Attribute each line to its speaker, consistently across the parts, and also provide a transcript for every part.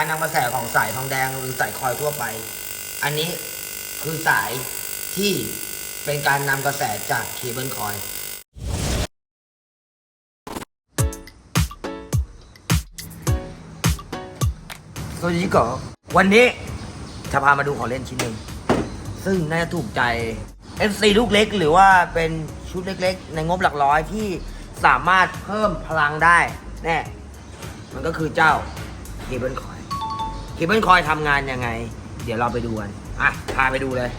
Speaker 1: การนำกระแสของสายทองแดงหรือสายคอยทั่วไป อันนี้คือสายที่เป็นการนำกระแสจากเคเบิลคอยสวัสดีก่อวันนี้จะพามาดูของเล่นชิ้นหนึ่ง ซึ่งน่าจะถูกใจ FC ลูกเล็ก หรือว่าเป็นชุดเล็กๆ ในงบหลักร้อยที่สามารถเพิ่มพลังได้ แน่ มันก็คือเจ้าเคเบิลคอย เคเบิลคอยทำงานยังไง เดี๋ยวเราไปดูกันอะพาไปดูเลย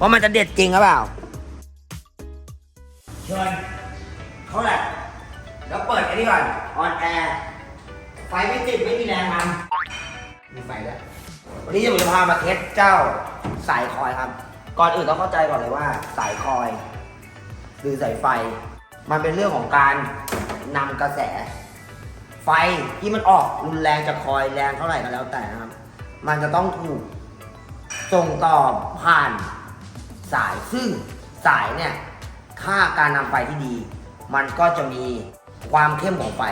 Speaker 1: ว่ามันจะเด็ดจริงหรือเปล่าเชิญเขาแหละแล้วเปิดไอ้นี่ก่อนออนแอร์ไฟไม่ติดไม่มีแรงมันมีไฟด้วยวันนี้ผมจะพามาเทสเจ้าสายคอยครับ ก่อนอื่นต้องเข้าใจก่อนเลยว่าสายคอย หรือสายไฟ มันเป็นเรื่องของการนำกระแส ไฟที่มันออกรุนแรงจากคอยแรงเท่าไหร่ก็แล้วแต่นะครับ มันจะต้องถูกส่งต่อผ่านสายซึ่งสายเนี่ยค่าการนำไฟที่ดี มันก็จะมีความเข้มของไฟ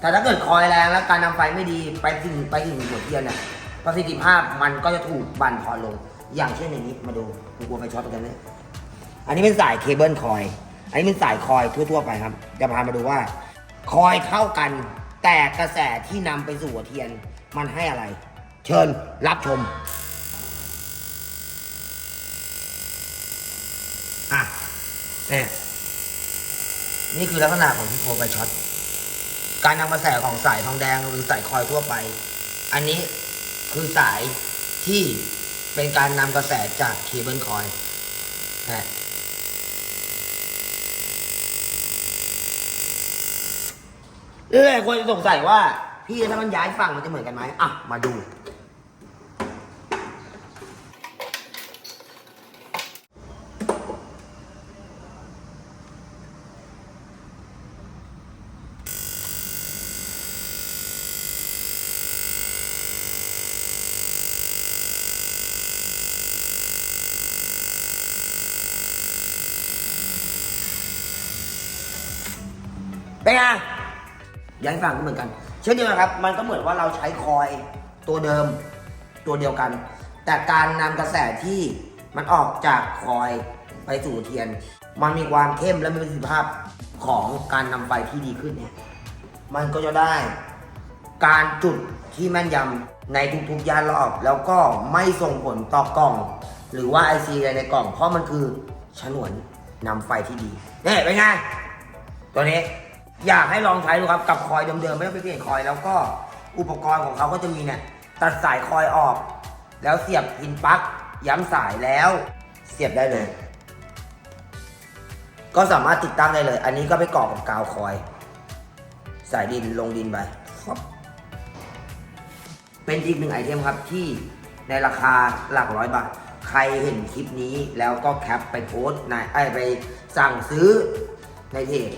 Speaker 1: แต่ถ้าเกิดคอยแรงแล้วการนำไฟไม่ดีไปถึงไปถึงหัวเทียนเนี่ยประสิทธิภาพมันก็จะถูกบั่นทอนลง อย่างเช่นอย่างนี้มาดูดูกลัวไฟช็อตกันเลยอันนี้เป็นสายเคเบิลคอย อันนี้เป็นสายคอยทั่ว ๆ ไปครับ จะพามาดูว่าคอยเท่ากัน แต่กระแสที่นำไปสู่หัวเทียนมันให้อะไร เชิญรับชมอะเนี่ยนี่คือลักษณะของที่โคไฟช็อตการนำกระแสของสายทองแดงหรือสายคอยทั่วไป อันนี้คือสายที่เป็นการนำกระแสจากเคเบิลคอยนะ เรื่อยคนจะสงสัยว่า พี่ถ้ามันย้ายฝั่งมันจะเหมือนกันไหมอะ มาดู เป็นไง ย้ายฝั่งก็เหมือนกัน เช่นเดียวกันครับ มันก็เหมือนว่าเราใช้คอยตัวเดิมตัวเดียวกัน แต่การนำกระแสที่มันออกจากคอยไปสู่เทียน มันมีความเข้มและมีประสิทธิภาพของการนำไฟที่ดีขึ้นเนี่ย มันก็จะได้การจุดที่แม่นยำในทุกๆยานรอบ แล้วก็ไม่ส่งผลต่อกล่อง หรือว่า IC อะไรในกล่อง เพราะมันคือฉนวนนำไฟที่ดีเนี่ยเป็นไงตัวนี้ อยากให้ลองใช้ดูครับกับคอยเดิมๆไม่ต้องไปเปลี่ยนคอยแล้วก็อุปกรณ์ของเขาก็จะมีเนี่ยตัดสายคอยออก แล้วเสียบพินปลั๊กย้ำสายแล้วเสียบได้เลย ก็สามารถติดตั้งได้เลย อันนี้ก็ไปเกาะกับกาวคอย สายดินลงดินไปเป็นอีกหนึ่งไอเทมครับที่ในราคาหลักร้อยบาท ใครเห็นคลิปนี้แล้วก็แคปไปโพสในไอไปสั่งซื้อในเพจ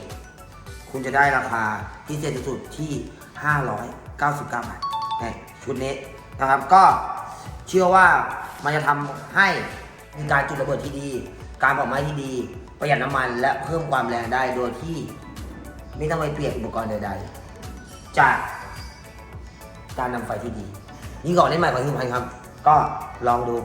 Speaker 1: คุณจะได้ราคาที่เศษสุดที่ 599 บาทในชุดนี้นะครับก็เชื่อว่ามันจะทำให้มีการจุดระเบิดที่ดี การเผาไหม้ที่ดี ประหยัดน้ำมันและเพิ่มความแรงได้โดยที่ไม่ต้องไปเปลี่ยนอุปกรณ์ใดๆ จากการนำไฟที่ดี นี่ก่อนเล่นใหม่ของทุกพันครับ ก็ลองดู